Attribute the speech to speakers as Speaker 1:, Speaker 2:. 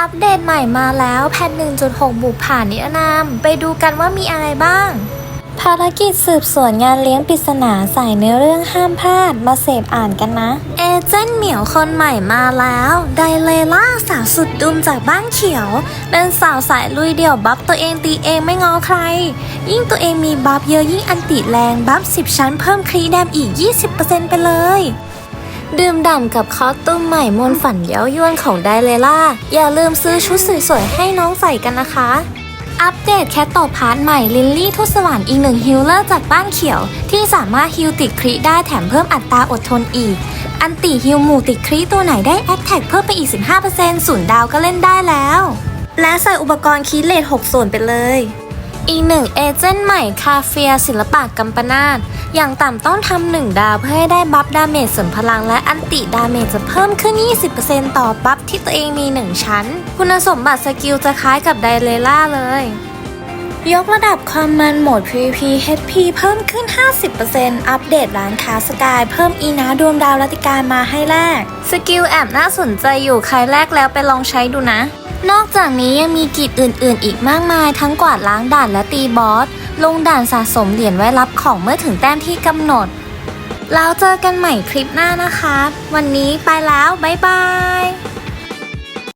Speaker 1: อัปเดตใหม่มาแล้วแพท1.6 บุกผ่านนิรนาม ไปดูกันว่ามีอะไรบ้าง ภารกิจสืบสวนงานเลี้ยงปริศนาใส่เนื้อเรื่องห้ามพลาด มาเสพอ่านกันนะ เอเจนต์เหมียวคนใหม่มาแล้ว ไดเลล่าสาวสุดดุมจากบ้านเขียว เป็นสาวสายลุยเดี่ยวบัฟตัวเองตีเองไม่งอใคร ยิ่งตัวเองมีบัฟเยอะยิ่งอันติแรงบัฟ10 ชั้นเพิ่มครีแดมอีก 20%ไปเลย ดื่มด่ำกับคอสตูมใหม่มนฝันเย้ายวนของไดเลล่า อย่าลืมซื้อชุดสวยๆ ให้น้องใส่กันนะคะ อัปเดตแคตโตพาร์ทใหม่ลินลี่ทุสวรรค์อีกหนึ่งฮิลเลอร์จากบ้านเขียว ที่สามารถฮิลติดคริได้แถมเพิ่มอัตราอดทนอีก อันติฮิลหมู่ติดคริตัวไหนได้แอคแท็กเพิ่มไปอีก 15%ศูนย์ดาวก็เล่นได้แล้ว และใส่อุปกรณ์คีเลท6ส่วนไปเลย อีกหนึ่งเอเจนต์ใหม่คาเฟียศิลปะกัมปนาตอย่างต่ำต้องทำหนึ่งดาวเพื่อให้ได้บัฟดาเมจเสริมพลังและอันติดาเมจจะเพิ่มขึ้น 20%ต่อบัฟที่ตัวเองมี 1 ชั้น คุณสมบัติสกิลจะคล้ายกับไดเลล่าเลย ยกระดับความมันโหมด PVP HP เพิ่มขึ้น 50%อัปเดตร้านค้าสกายเพิ่มอีนาดวงดาวรัติการมาให้แลกสกิลแอบน่าสนใจอยู่ใครแรกแล้วไปลองใช้ดูนะ นอกจากนี้ยังมีกิจอื่นๆ อีกมากมาย ทั้งกวาดล้างด่านและตีบอส ลงด่านสะสมเหรียญไว้รับของเมื่อถึงแต้มที่กำหนด แล้วเจอกันใหม่คลิปหน้านะคะ วันนี้ไปแล้ว บ๊ายบาย